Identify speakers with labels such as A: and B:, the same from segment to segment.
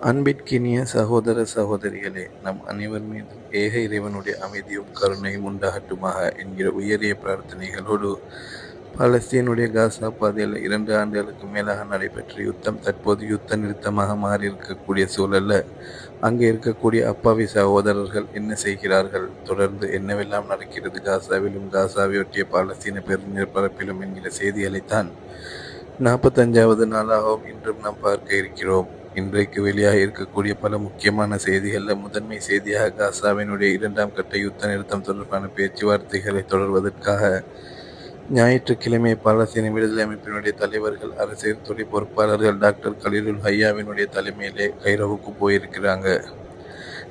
A: அன்பிற்கினிய சகோதர சகோதரிகளே நம் அனைவர் மீதும் ஏக இறைவனுடைய அமைதியும் கருணையும் உண்டாகட்டுமாக என்கிற உயரிய பிரார்த்தனைகளோடு பாலஸ்தீனுடைய காசா பாதையில் இரண்டு ஆண்டுகளுக்கு மேலாக நடைபெற்ற யுத்தம் தற்போது யுத்த நிறுத்தமாக மாறியிருக்கக்கூடிய சூழல்ல அங்கே இருக்கக்கூடிய அப்பாவி சகோதரர்கள் என்ன செய்கிறார்கள்? தொடர்ந்து என்னவெல்லாம் நடக்கிறது? காசாவிலும் காசாவை ஒட்டிய பாலஸ்தீன பெருநிற்பரப்பிலும் என்கிற செய்திகளைத்தான் நாற்பத்தஞ்சாவது நாளாகவும் இன்றும் நாம் பார்க்க இருக்கிறோம். இன்றைக்கு வெளியாக இருக்கக்கூடிய பல முக்கியமான செய்திகளில் முதன்மை செய்தியாக காசாவினுடைய இரண்டாம் கட்ட யுத்த நிறுத்தம் தொடர்பான பேச்சுவார்த்தைகளை தொடர்வதற்காக ஞாயிற்றுக்கிழமை பாலஸ்தீன விடுதலை அமைப்பினுடைய தலைவர்கள் அரசியல் துறை பொறுப்பாளர்கள் டாக்டர் கலீலுல் ஹையாவினுடைய தலைமையிலே கைரோவுக்கு போயிருக்கிறாங்க.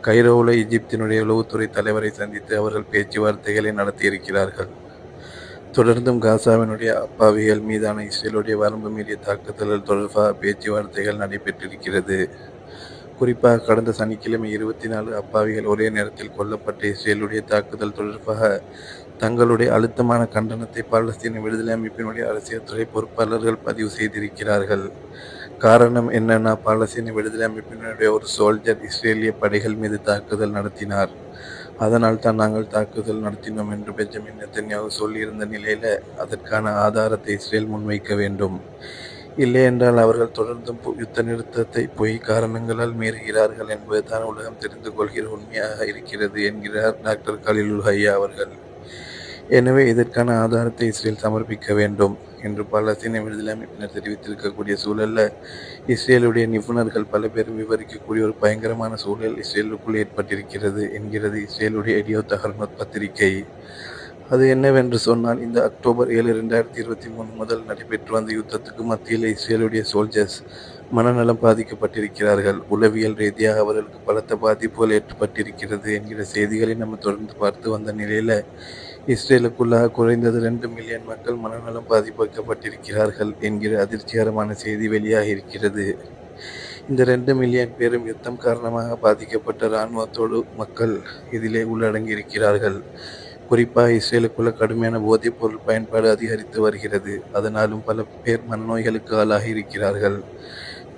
A: கைரோவில் எகிப்தினுடைய உளவுத்துறை தலைவரை சந்தித்து அவர்கள் பேச்சுவார்த்தைகளை நடத்தியிருக்கிறார்கள். தொடர்ந்தும் காசாவினுடைய அப்பாவிகள் மீதான இஸ்ரேலுடைய வரம்பு மீறிய தாக்குதல்கள் தொடர்பாக பேச்சுவார்த்தைகள் நடைபெற்றிருக்கிறது. குறிப்பாக கடந்த சனிக்கிழமை இருபத்தி நாலு அப்பாவிகள் ஒரே நேரத்தில் கொல்லப்பட்ட இஸ்ரேலுடைய தாக்குதல் தொடர்பாக தங்களுடைய அழுத்தமான கண்டனத்தை பாலஸ்தீன விடுதலை அமைப்பினுடைய அரசியல் துறை பொறுப்பாளர்கள் பதிவு செய்திருக்கிறார்கள். காரணம் என்னன்னா பாலஸ்தீன விடுதலை அமைப்பினுடைய ஒரு சோல்ஜர் இஸ்ரேலிய படைகள் மீது தாக்குதல் நடத்தினார். அதனால் தான் நாங்கள் தாக்குதல் நடத்தினோம் என்று பெஞ்சமின் நெத்தன்யாவு சொல்லியிருந்த நிலையில் அதற்கான ஆதாரத்தை இஸ்ரேல் முன்வைக்க வேண்டும். இல்லை என்றால் அவர்கள் தொடர்ந்தும் யுத்த நிறுத்தத்தை பொய் காரணங்களால் மீறுகிறார்கள் என்பதுதான் உலகம் தெரிந்து கொள்கிற உண்மையாக இருக்கிறது என்கிறார் டாக்டர் கலிலுல் ஹையா அவர்கள். எனவே இதற்கான ஆதாரத்தை இஸ்ரேல் சமர்ப்பிக்க வேண்டும். என்று பாலஸ்தீன விடுதலை அமைப்பினர் தெரிவித்திருக்கக்கூடிய சூழல்ல இஸ்ரேலுடைய நிபுணர்கள் பல பேரும் விவரிக்கக்கூடிய ஒரு பயங்கரமான சூழல் இஸ்ரேலுக்குள் ஏற்பட்டிருக்கிறது என்கிறது இஸ்ரேலுடைய எடியோ தகர்மத் பத்திரிகை. அது என்னவென்று சொன்னால் இந்த அக்டோபர் ஏழு ரெண்டாயிரத்தி இருபத்தி மூணு முதல் நடைபெற்று வந்த யுத்தத்துக்கு மத்தியில் இஸ்ரேலுடைய சோல்ஜர்ஸ் மனநலம் பாதிக்கப்பட்டிருக்கிறார்கள். உளவியல் ரீதியாக அவர்களுக்கு பலத்த பாதிப்புகள் ஏற்பட்டிருக்கிறது என்கிற செய்திகளை நம்ம தொடர்ந்து பார்த்து வந்த நிலையில இஸ்ரேலுக்குள்ளாக குறைந்தது ரெண்டு மில்லியன் மக்கள் மனநலம் பாதிக்கப்பட்டிருக்கிறார்கள் என்கிற அதிர்ச்சிகரமான செய்தி வெளியாக இருக்கிறது இந்த ரெண்டு மில்லியன் பேரும் யுத்தம் காரணமாக பாதிக்கப்பட்ட இராணுவத்தோடு மக்கள் இதிலே உள்ளடங்கி இருக்கிறார்கள் குறிப்பாக இஸ்ரேலுக்குள்ள கடுமையான போதைப் பொருள் பயன்பாடு அதிகரித்து வருகிறது. அதனாலும் பல பேர் மனநோய்களுக்கு ஆளாகி இருக்கிறார்கள்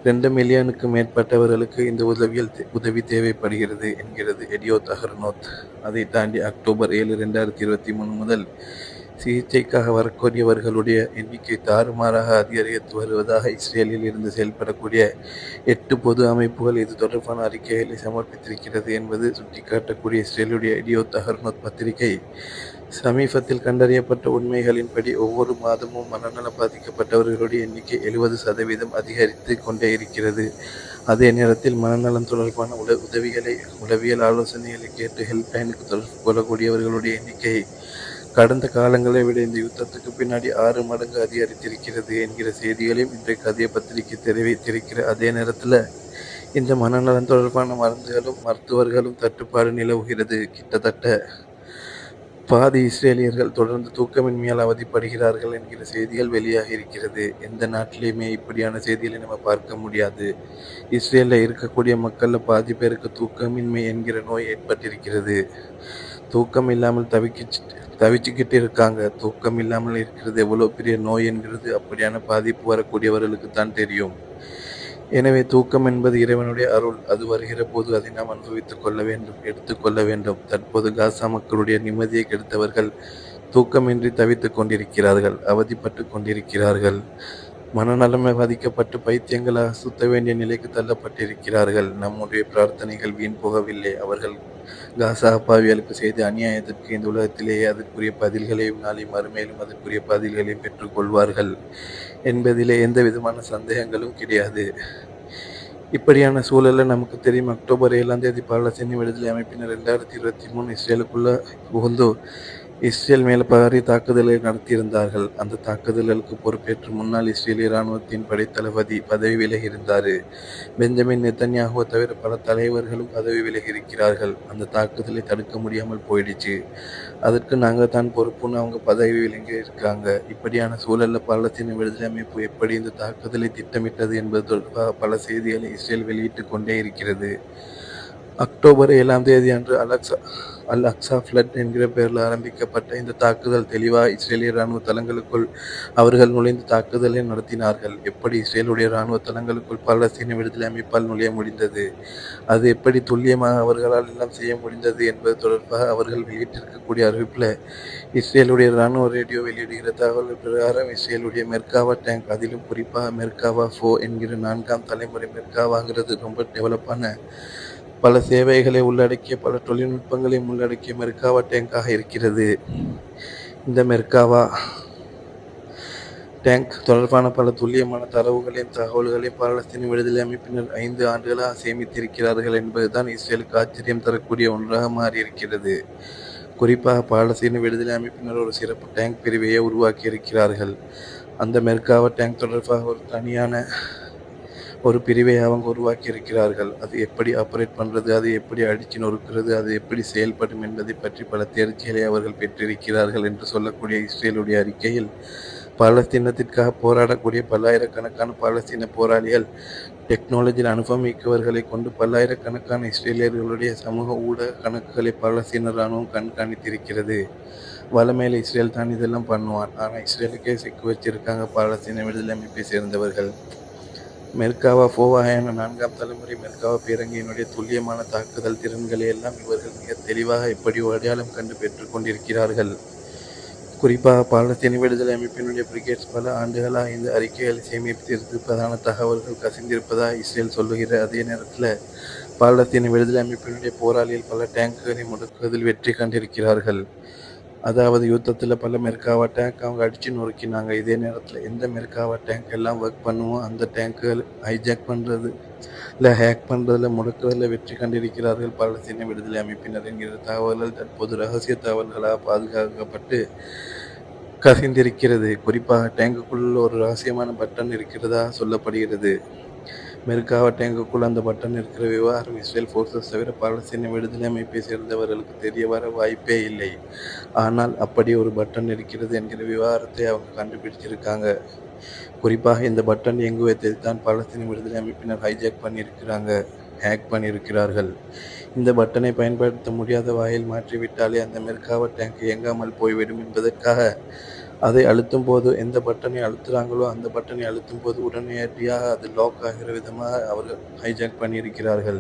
A: ரெண்டு மில்லியனுக்கு மேற்பட்டவர்களுக்கு இந்த உதவியில் உதவி தேவைப்படுகிறது என்கிறது எடியோ தஹர்னோத். அதை தாண்டி அக்டோபர் ஏழு ரெண்டாயிரத்தி இருபத்தி மூணு முதல் சிகிச்சைக்காக வரக்கூடியவர்களுடைய எண்ணிக்கை தாறுமாறாக அதிகரித்து வருவதாக இஸ்ரேலில் இருந்து செயல்படக்கூடிய எட்டு பொது அமைப்புகள் இது தொடர்பான அறிக்கைகளை சமர்ப்பித்திருக்கிறது என்பது சுட்டிக்காட்டக்கூடிய இஸ்ரேலுடைய எடியோ தஹர்னோத் பத்திரிகை. சமீபத்தில் கண்டறியப்பட்ட உண்மைகளின்படி ஒவ்வொரு மாதமும் மனநலம் பாதிக்கப்பட்டவர்களுடைய எண்ணிக்கை எழுபது சதவீதம் அதிகரித்து கொண்டே இருக்கிறது. அதே நேரத்தில் மனநலம் தொடர்பான உல உதவிகளை உளவியல் ஆலோசனைகளை கேட்டு ஹெல்ப்லைனுக்கு தொடர்பு கொள்ளக்கூடியவர்களுடைய எண்ணிக்கை கடந்த காலங்களை விட இந்த யுத்தத்துக்கு பின்னாடி ஆறு மடங்கு அதிகரித்திருக்கிறது என்கிற செய்திகளையும் இன்றைக்கு அதே பத்திரிகை தெரிவித்திருக்கிற அதே நேரத்தில் இந்த மனநலம் தொடர்பான மருந்துகளும் மருத்துவர்களும் தட்டுப்பாடு நிலவுகிறது. கிட்டத்தட்ட பாதி இஸ்ரேலியர்கள் தொடர்ந்து தூக்கமின்மையால் அவதிப்படுகிறார்கள் என்கிற செய்திகள் வெளியாக இருக்கிறது. எந்த நாட்டிலையுமே இப்படியான செய்திகளை நம்ம பார்க்க முடியாது. இஸ்ரேலில் இருக்கக்கூடிய மக்களில் பாதி பேருக்கு தூக்கமின்மை என்கிற நோய் ஏற்பட்டிருக்கிறது. தூக்கம் இல்லாமல் தவிக்க தவிச்சுக்கிட்டு இருக்காங்க. தூக்கம் இல்லாமல் இருக்கிறது எவ்வளோ பெரிய நோய் என்கிறது அப்படியான பாதிப்பு வரக்கூடியவர்களுக்கு தான் தெரியும். எனவே தூக்கம் என்பது இறைவனுடைய அருள். அது வருகிற போது அதை நாம் அனுபவித்துக் கொள்ள வேண்டும் எடுத்துக்கொள்ள வேண்டும். தற்போது காசா மக்களுடைய நிம்மதியை கெடுத்தவர்கள் தூக்கமின்றி தவித்துக் கொண்டிருக்கிறார்கள் அவதிப்பட்டு கொண்டிருக்கிறார்கள். மனநலமை பாதிக்கப்பட்டு பைத்தியங்களாக சுத்த வேண்டிய நிலைக்கு தள்ளப்பட்டிருக்கிறார்கள். நம்முடைய பிரார்த்தனைகள் வீண் போகவில்லை. அவர்கள் காசா அப்பாவியலுக்கு செய்த அநியாயத்திற்கு இந்த உலகத்திலேயே அதற்குரிய பதில்களையும் நாளை மறுமையிலும் அதற்குரிய பதில்களையும் பெற்றுக்கொள்வார்கள் என்பதிலே எந்த விதமான சந்தேகங்களும் கிடையாது. இப்படியான சூழலில் நமக்கு தெரியும் அக்டோபர் ஏழாம் தேதி பாலஸ்தீன விடுதலை அமைப்பினர் ரெண்டாயிரத்தி இருபத்தி மூணு இஸ்ரேலுக்குள்ள புகுந்து இஸ்ரேல் மேல் பாரி தாக்குதலை நடத்தியிருந்தார்கள். அந்த தாக்குதல்களுக்கு பொறுப்பேற்று முன்னாள் இஸ்ரேலிய இராணுவத்தின் படைத்தளபதி பதவி விலகி இருந்தார் பெஞ்சமின் நெத்தன்யாகுவை தவிர பல தலைவர்களும் பதவி விலகி இருக்கிறார்கள் அந்த தாக்குதலை தடுக்க முடியாமல் போயிடுச்சு. அதற்கு நாங்கள் தான் பொறுப்புன்னு அவங்க பதவி விலங்கி இருக்காங்க இப்படியான சூழலில் பாலஸ்தீன விடுதலை அமைப்பு எப்படி இந்த தாக்குதலை திட்டமிட்டது என்பது தொடர்பாக பல செய்திகளை இஸ்ரேல் வெளியிட்டு கொண்டே இருக்கிறது. அக்டோபர் ஏழாம் தேதி அன்று அலக்சா அல் அக்ஸா ஃப்ளட் என்கிற பெயரில் ஆரம்பிக்கப்பட்ட இந்த தாக்குதல் தெளிவாக இஸ்ரேலிய இராணுவ தளங்களுக்குள் அவர்கள் நுழைந்து தாக்குதலை நடத்தினார்கள். எப்படி இஸ்ரேலுடைய இராணுவ தளங்களுக்குள் பாலஸ்தீன விடுதலை அமைப்பால் நுழைய முடிந்தது? அது எப்படி துல்லியமாக அவர்களால் எல்லாம் செய்ய முடிந்தது என்பது தொடர்பாக அவர்கள் வெளியிட்டிருக்கக்கூடிய அறிவிப்பில் இஸ்ரேலுடைய இராணுவ ரேடியோ வெளியிடுகிற தகவல் பிரகாரம் இஸ்ரேலுடைய மெர்காவா டேங்க் அதிலும் குறிப்பாக மெர்காவா ஃபோ என்கிற நான்காம் தலைமுறை மெர்காவாங்கிறது ரொம்ப டெவலப்பான பல சேவைகளை உள்ளடக்கிய பல தொழில்நுட்பங்களையும் உள்ளடக்கிய மெர்காவா டேங்காக இருக்கிறது. இந்த மெர்காவா டேங்க் தொடர்பான பல துல்லியமான தரவுகளையும் தகவல்களையும் பாலஸ்தீன விடுதலை அமைப்பினர் ஐந்து ஆண்டுகளாக சேமித்திருக்கிறார்கள் என்பதுதான் இஸ்ரேலுக்கு ஆச்சரியம் தரக்கூடிய ஒன்றாக மாறியிருக்கிறது. குறிப்பாக பாலஸ்தீன விடுதலை அமைப்பினர் ஒரு சிறப்பு டேங்க் பிரிவையை உருவாக்கியிருக்கிறார்கள். அந்த மெர்காவா டேங்க் தொடர்பாக ஒரு தனியான ஒரு பிரிவை அவங்க உருவாக்கி இருக்கிறார்கள் அது எப்படி ஆப்ரேட் பண்ணுறது அது எப்படி அடித்து நொறுக்கிறது அது எப்படி செயல்படும் என்பதை பற்றி பல தேர்ச்சிகளை அவர்கள் பெற்றிருக்கிறார்கள் என்று சொல்லக்கூடிய இஸ்ரேலுடைய அறிக்கையில் பாலஸ்தீனத்திற்காக போராடக்கூடிய பல்லாயிரக்கணக்கான பாலஸ்தீன போராளிகள் டெக்னாலஜியில் அனுபவமிக்கவர்களை கொண்டு பல்லாயிரக்கணக்கான இஸ்ரேலியர்களுடைய சமூக ஊடக கணக்குகளை பாலஸ்தீன இராணுவம் கண்காணித்திருக்கிறது. வளமையில் இஸ்ரேல் தான் இதெல்லாம் பண்ணுவான். ஆனால் இஸ்ரேலுக்கே சிக்கு வச்சிருக்காங்க பாலஸ்தீன விடுதலை அமைப்பை சேர்ந்தவர்கள். மெர்காவா ஃபோவா என நான்காம் தலைமுறை மெர்காவா பீரங்கியினுடைய துல்லியமான தாக்குதல் திறன்களை எல்லாம் இவர்கள் மிக தெளிவாக எப்படி அடையாளம் கண்டு பெற்றுக்கொண்டிருக்கிறார்கள் குறிப்பாக பாலஸ்தீன விடுதலை அமைப்பினுடைய பிரிகேட்ஸ் பல ஆண்டுகளாக இந்த அறிக்கைகளை சேமித்திருப்பதான தகவல்கள் கசிந்திருப்பதாக இஸ்ரேல் சொல்லுகிற அதே நேரத்தில் பாலஸ்தீன விடுதலை அமைப்பினுடைய போராளிகள் பல டேங்குகளை முடக்குவதில் வெற்றி கண்டிருக்கிறார்கள். அதாவது யுத்தத்தில் பல மெர்காவா டேங்க் அவங்க அடித்து நொறுக்கினாங்க. இதே நேரத்தில் எந்த மெர்காவா டேங்க் எல்லாம் ஒர்க் பண்ணுவோம் அந்த டேங்க்குகள் ஹைஜாக் பண்ணுறது இல்லை ஹேக் பண்ணுறதில் முடக்கிறதில் வெற்றி கண்டிருக்கிறார்கள். பாலஸ்தீன விடுதலை அமைப்பினர் என்கிற தகவல்கள் தற்போது ரகசிய தகவல்களாக பாதுகாக்கப்பட்டு கசிந்திருக்கிறது. குறிப்பாக டேங்குக்குள்ள ஒரு ரகசியமான பட்டன் இருக்கிறதா சொல்லப்படுகிறது. மெர்காவா டேங்குக்குள் அந்த பட்டன் இருக்கிற விவகாரம் இஸ்ரேல் ஃபோர்ஸஸ் தவிர பாலஸ்தீன விடுதலை அமைப்பை சேர்ந்தவர்களுக்கு தெரிய வர வாய்ப்பே இல்லை. ஆனால் அப்படி ஒரு பட்டன் இருக்கிறது என்கிற விவகாரத்தை அவங்க கண்டுபிடிச்சிருக்காங்க. குறிப்பாக இந்த பட்டன் எங்கு வைத்தது தான் பாலஸ்தீன விடுதலை அமைப்பினர் ஹைஜாக் பண்ணியிருக்கிறாங்க ஹேக் பண்ணியிருக்கிறார்கள். இந்த பட்டனை பயன்படுத்த முடியாத வாயில் மாற்றிவிட்டாலே அந்த மெர்காவா டேங்க் இயங்காமல் போய்விடும் என்பதற்காக அதை அழுத்தும் போது எந்த பட்டனை அழுத்துகிறாங்களோ அந்த பட்டனை அழுத்தும் போது உடனடியாக அது லாக் ஆகிற விதமாக அவர்கள் ஹைஜாக் பண்ணியிருக்கிறார்கள்.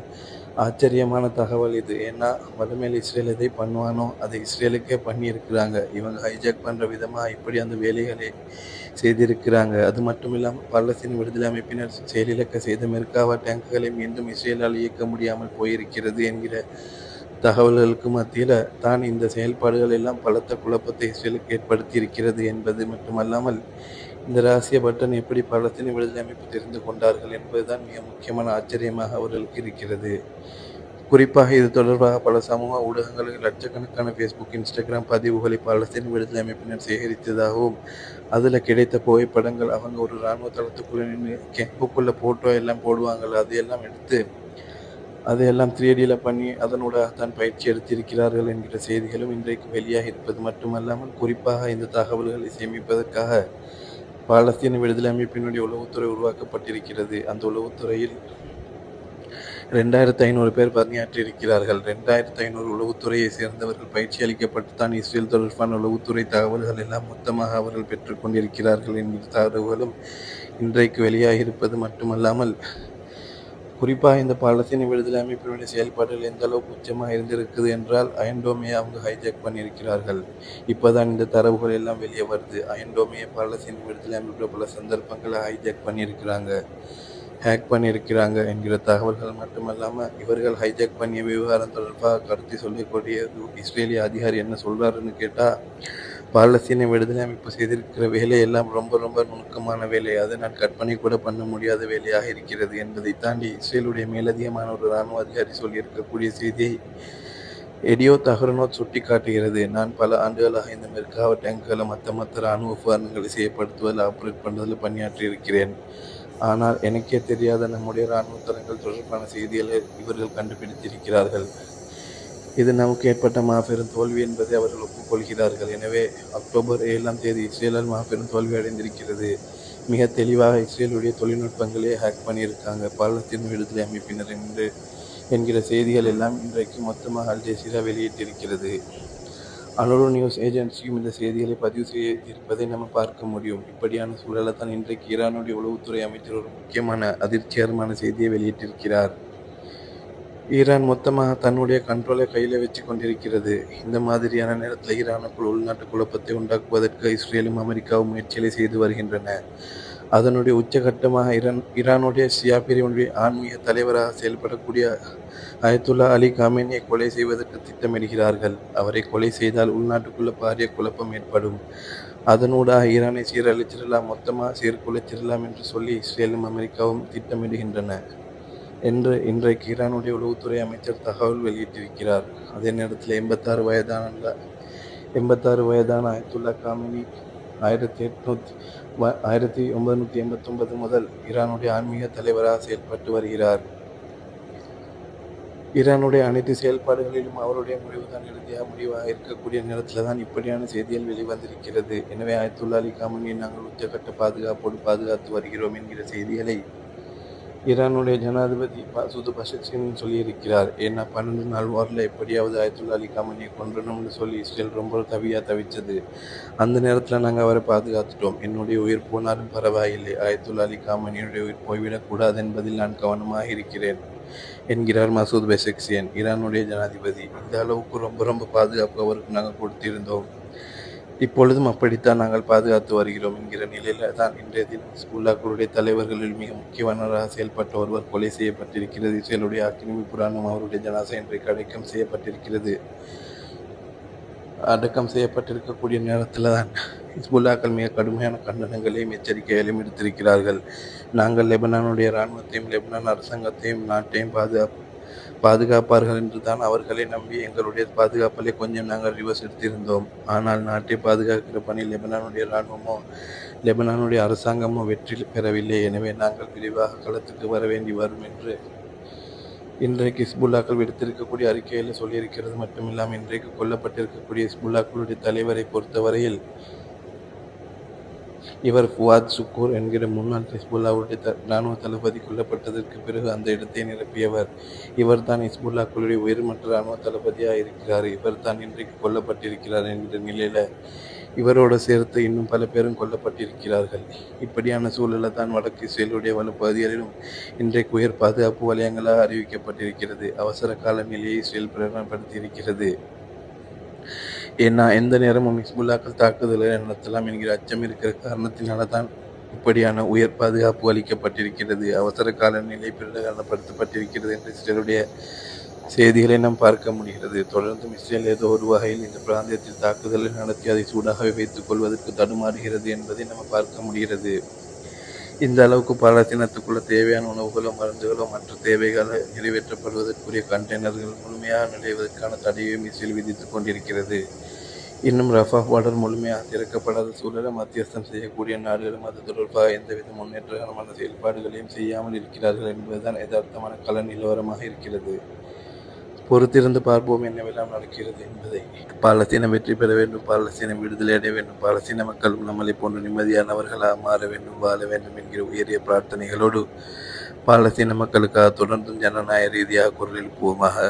A: ஆச்சரியமான தகவல் இது. ஏன்னா வடமேல் இஸ்ரேல் எதை பண்ணுவானோ அதை இஸ்ரேலுக்கே பண்ணியிருக்கிறாங்க. இவங்க ஹைஜாக் பண்ணுற விதமாக இப்படி அந்த வேலைகளை செய்திருக்கிறாங்க. அது மட்டும் இல்லாமல் பாலஸ்தீன விடுதலை அமைப்பினர் செயலிழக்க செய்த மெர்காவா டேங்குகளை மீண்டும் இஸ்ரேலால் இயக்க முடியாமல் போயிருக்கிறது என்கிற தகவல்களுக்கு மத்தியில் தான் இந்த செயல்பாடுகள் எல்லாம் பலத்த குழப்பத்தை இஸ்ரேலுக்கு ஏற்படுத்தியிருக்கிறது என்பது மட்டுமல்லாமல் இந்த ரகசிய பட்டன் எப்படி பலத்தின் விடுதலை அமைப்பு தெரிந்து கொண்டார்கள் என்பதுதான் மிக முக்கியமான ஆச்சரியமாக அவர்களுக்கு இருக்கிறது. குறிப்பாக இது தொடர்பாக பல சமூக ஊடகங்களில் லட்சக்கணக்கான ஃபேஸ்புக் இன்ஸ்டாகிராம் பதிவுகளை பலத்தின் விடுதலை அமைப்பினர் சேகரித்ததாகவும் அதில் கிடைத்த புகைப்படங்கள் அவங்க ஒரு இராணுவ தளத்துக்குள்ளே நின்று கேம்புக்குள்ளே ஃபோட்டோ எல்லாம் போடுவாங்கள்ல அதையெல்லாம் எடுத்து அதையெல்லாம் த்ரீடியில் பண்ணி அதனோட தான் பயிற்சி எடுத்திருக்கிறார்கள் என்கிற செய்திகளும் இன்றைக்கு வெளியாக இருப்பது மட்டுமல்லாமல் குறிப்பாக இந்த தகவல்களை சேமிப்பதற்காக பாலஸ்தீன விடுதலை அமைப்பினுடைய உளவுத்துறை உருவாக்கப்பட்டிருக்கிறது. அந்த உளவுத்துறையில் ரெண்டாயிரத்து ஐநூறு பேர் பணியாற்றியிருக்கிறார்கள். ரெண்டாயிரத்து ஐநூறு உளவுத்துறையை சேர்ந்தவர்கள் பயிற்சி அளிக்கப்பட்டு தான் இஸ்ரேல் தொடர்பான உளவுத்துறை தகவல்கள் எல்லாம் மொத்தமாக அவர்கள் பெற்றுக்கொண்டிருக்கிறார்கள் என்கிற தகவல்களும் இன்றைக்கு வெளியாகியிருப்பது மட்டுமல்லாமல் குறிப்பாக இந்த பாலஸ்தீன விடுதலை அமைப்பினுடைய செயல்பாடுகள் எந்த அளவுக்கு உச்சமாக இருந்திருக்குது என்றால் அயன்டோமியை அவங்க ஹைஜாக் பண்ணியிருக்கிறார்கள். இப்போ தான் இந்த தரவுகள் எல்லாம் வெளியே வருது. அயன்டோமியை பாலஸ்தீன விடுதலை அமைப்பில் பல சந்தர்ப்பங்களை ஹைஜாக் பண்ணியிருக்கிறாங்க ஹேக் பண்ணியிருக்கிறாங்க என்கிற தகவல்கள் மட்டுமல்லாமல் இவர்கள் ஹைஜாக் பண்ணிய விவகாரம் தொடர்பாக கருத்து சொல்லக்கூடிய இஸ்ரேலிய அதிகாரி என்ன சொல்கிறாருன்னு கேட்டால் பாலஸ்தீன விடுதலை அமைப்பு செய்திருக்கிற வேலையெல்லாம் ரொம்ப ரொம்ப நுணுக்கமான வேலை. அதை நான் கற்பனை கூட பண்ண முடியாத வேலையாக இருக்கிறது என்பதை தாண்டி இஸ்ரேலுடைய மேலதிகமான ஒரு இராணுவ அதிகாரி சொல்லியிருக்கக்கூடிய செய்தியை எடியோ தகரனோ சுட்டி காட்டுகிறது நான் பல ஆண்டுகளாக இந்த மெர்காவ டேங்குகளை மற்ற மற்ற இராணுவ உபகரணங்களை செய்யப்படுத்துவதில் ஆப்ரேட் பண்ணுவதில் பணியாற்றி இருக்கிறேன் ஆனால் எனக்கே தெரியாத நம்முடைய இராணுவ தளங்கள் தொடர்பான செய்திகளை இவர்கள் கண்டுபிடித்திருக்கிறார்கள். இது நமக்கு ஏற்பட்ட மாபெரும் தோல்வி என்பதை அவர்கள் ஒப்புக்கொள்கிறார்கள். எனவே அக்டோபர் ஏழாம் தேதி இஸ்ரேலால் மாபெரும் தோல்வி அடைந்திருக்கிறது. மிக தெளிவாக இஸ்ரேலுடைய தொழில்நுட்பங்களே ஹேக் பண்ணியிருக்காங்க. பாலத்தின் விடுதலை அமைப்பினர் என்று என்கிற செய்திகள் எல்லாம் இன்றைக்கு மொத்தமாக அல் ஜெசீரா வெளியிட்டிருக்கிறது. அனோலோ நியூஸ் ஏஜென்சியும் இந்த செய்திகளை பதிவு செய்திருப்பதை நம்ம பார்க்க முடியும். இப்படியான சூழலை தான் இன்றைக்கு ஈரானுடைய உளவுத்துறை அமைச்சர் ஒரு முக்கியமான அதிர்ச்சிகரமான செய்தியை வெளியிட்டிருக்கிறார். ஈரான் மொத்தமாக தன்னுடைய கண்ட்ரோலை கையில் வச்சு கொண்டிருக்கிறது. இந்த மாதிரியான நேரத்தில் ஈரானுக்குள் உள்நாட்டு குழப்பத்தை உண்டாக்குவதற்கு இஸ்ரேலும் அமெரிக்காவும் முயற்சிகளை செய்து வருகின்றன. அதனுடைய உச்சகட்டமாக ஈரான் ஈரானுடைய ஷியா பிரிவினுடைய ஆன்மீக தலைவராக செயல்படக்கூடிய அயத்துல்லா அலி காமேனியை கொலை செய்வதற்கு திட்டமிடுகிறார்கள். அவரை கொலை செய்தால் உள்நாட்டுக்குள்ள பாரிய குழப்பம் ஏற்படும். அதனூடாக ஈரானை சீரழிச்சிடலாம் மொத்தமாக சீர்குலைச்சிடலாம் என்று சொல்லி இஸ்ரேலும் அமெரிக்காவும் திட்டமிடுகின்றன. என்று இன்றைக்கு ஈரானுடைய உளவுத்துறை அமைச்சர் தகவல் வெளியிட்டிருக்கிறார். அதே நேரத்தில் எண்பத்தாறு வயதான எண்பத்தாறு வயதான அயத்துல்லா காமினி ஆயிரத்தி எட்நூத்தி ஆயிரத்தி ஒன்பதுநூற்றி எண்பத்தொன்பது முதல் ஈரானுடைய ஆன்மீக தலைவராக செயல்பட்டு வருகிறார். ஈரானுடைய அனைத்து செயல்பாடுகளிலும் அவருடைய முடிவுதான் இறுதியாக முடிவாக இருக்கக்கூடிய நேரத்தில் தான் இப்படியான செய்திகள் வெளிவந்திருக்கிறது. எனவே ஆயத்துல்லா அலி காமனியை நாங்கள் உச்சக்கட்ட பாதுகாப்போடு பாதுகாத்து வருகிறோம் என்கிற செய்திகளை ஈரானுடைய ஜனாதிபதி மசூத் பஷக்சின் சொல்லியிருக்கிறார். ஏன்னா பன்னெண்டு நாள் வாரில் எப்படியாவது ஆயத்துல்லா அலி காமனியை கொன்றணும்னு சொல்லி இஸ்ரேல் ரொம்ப தவியாக தவிச்சது. அந்த நேரத்தில் நாங்கள் அவரை பாதுகாத்துட்டோம். என்னுடைய உயிர் போனாலும் பரவாயில்லை. ஆயத்துல்லா அலி காமனியுடைய உயிர் போய்விடக்கூடாது என்பதில் நான் கவனமாக இருக்கிறேன் என்கிறார் மசூத் பெசக்சியன் ஈரானுடைய ஜனாதிபதி. இந்த அளவுக்கு ரொம்ப ரொம்ப பாதுகாப்பு அவருக்கு நாங்கள் கொடுத்திருந்தோம். இப்பொழுதும் அப்படித்தான் நாங்கள் பாதுகாத்து வருகிறோம் என்கிற நிலையில தான் இன்றைய தினம் ஹிஸ்புல்லாக்களுடைய தலைவர்களில் மிக முக்கியமானவராக செயல்பட்ட ஒருவர் கொலை செய்யப்பட்டிருக்கிறது. இஸ்ரேலுடைய அக்னிமி புராணம் அவருடைய ஜனாசை இன்றைக்கு அடக்கம் செய்யப்பட்டிருக்கிறது. அடக்கம் செய்யப்பட்டிருக்கக்கூடிய நேரத்தில் தான் ஹிஸ்புல்லாக்கள் மிக கடுமையான கண்டனங்களையும் எச்சரிக்கைகளையும் எடுத்திருக்கிறார்கள் நாங்கள் லெபனானுடைய இராணுவத்தையும் லெபனான் அரசாங்கத்தையும் நாட்டையும் பாதுகாப்பு பாதுகாப்பார்கள் என்று தான் அவர்களை நம்பி எங்களுடைய பாதுகாப்பிலே கொஞ்சம் நாங்கள் ரிவர்ஸ் எடுத்திருந்தோம் ஆனால் நாட்டை பாதுகாக்கிற பணி லெபனானுடைய இராணுவமோ லெபனானுடைய அரசாங்கமோ வெற்றி பெறவில்லை. எனவே நாங்கள் விரிவாக களத்துக்கு வர வேண்டி வரும் என்று இன்றைக்கு இஸ்புல்லாக்கள் விடுத்திருக்கக்கூடிய அறிக்கையில் சொல்லியிருக்கிறது. மட்டுமில்லாமல் இன்றைக்கு கொல்லப்பட்டிருக்கக்கூடிய இஸ்புல்லாக்களுடைய தலைவரை பொறுத்தவரையில் இவர் குவாத் சுக்கூர் என்கிற முன்னாள் ஹிஸ்புல்லாவுடைய த இராணுவ தளபதி கொல்லப்பட்டதற்கு பிறகு அந்த இடத்தை நிரப்பியவர். இவர் தான் ஹிஸ்புல்லாக்களுடைய உயர்மட்ட இராணுவ தளபதியாக இருக்கிறார் இவர் தான் இன்றைக்கு கொல்லப்பட்டிருக்கிறார் என்கிற நிலையில் இவரோடு சேர்த்து இன்னும் பல பேரும் கொல்லப்பட்டிருக்கிறார்கள். இப்படியான சூழலில் தான் வடக்கு இஸ்ரேலுடைய வல பகுதிகளிலும் இன்றைக்கு உயர் பாதுகாப்பு வலயங்களாக அறிவிக்கப்பட்டிருக்கிறது. அவசர கால நிலையை இஸ்ரேல் பிரகடனப்படுத்தியிருக்கிறது. ஏன்னா எந்த நேரமும் ஹிஸ்புல்லாக்கள் தாக்குதலை நடத்தலாம் என்கிற அச்சம் இருக்கிற காரணத்தினால தான் இப்படியான உயர் பாதுகாப்பு அளிக்கப்பட்டிருக்கிறது அவசர கால நிலை பிரகடனப்படுத்தப்பட்டிருக்கிறது என்று சிலருடைய செய்திகளை நாம் பார்க்க முடிகிறது. தொடர்ந்தும் இஸ்ரேல் ஏதோ ஒரு வகையில் இந்த பிராந்தியத்தில் தாக்குதலை நடத்தி அதை சூடாகவே வைத்துக் கொள்வதற்கு தடுமாறுகிறது என்பதை நம்ம பார்க்க முடிகிறது. இந்த அளவுக்கு பாலஸ்தீனத்துக்குள்ள தேவையான உணவுகளோ மருந்துகளோ மற்ற தேவைகளை நிறைவேற்றப்படுவதற்குரிய கண்டெய்னர்கள் முழுமையாக நுழைவதற்கான தடையையும் இஸ்ரேல் விதித்துக் கொண்டிருக்கிறது. இன்னும் ரஃபா பார்டர் முழுமையாக திறக்கப்படாத சூழலை மத்தியஸ்தம் செய்யக்கூடிய நாடுகளும் அது தொடர்பாக எந்தவித முன்னேற்றகரமான செயல்பாடுகளையும் செய்யாமல் இருக்கிறார்கள் என்பதுதான் யதார்த்தமான கள நிலவரமாக இருக்கிறது. பொறுத்திருந்து பார்ப்போம் என்னவெல்லாம் நடக்கிறது என்பதை. பாலஸ்தீனம் வெற்றி பெற வேண்டும் பாலஸ்தீனம் விடுதலை அடைய வேண்டும் பாலஸ்தீன மக்களும் நம்மளை போன்ற நிம்மதியானவர்களாக மாற வேண்டும் வாழ வேண்டும் என்கிற உயரிய பிரார்த்தனைகளோடு பாலஸ்தீன மக்களுக்காக தொடர்ந்தும் ஜனநாயக ரீதியாக குரல் எழுப்புவோமாக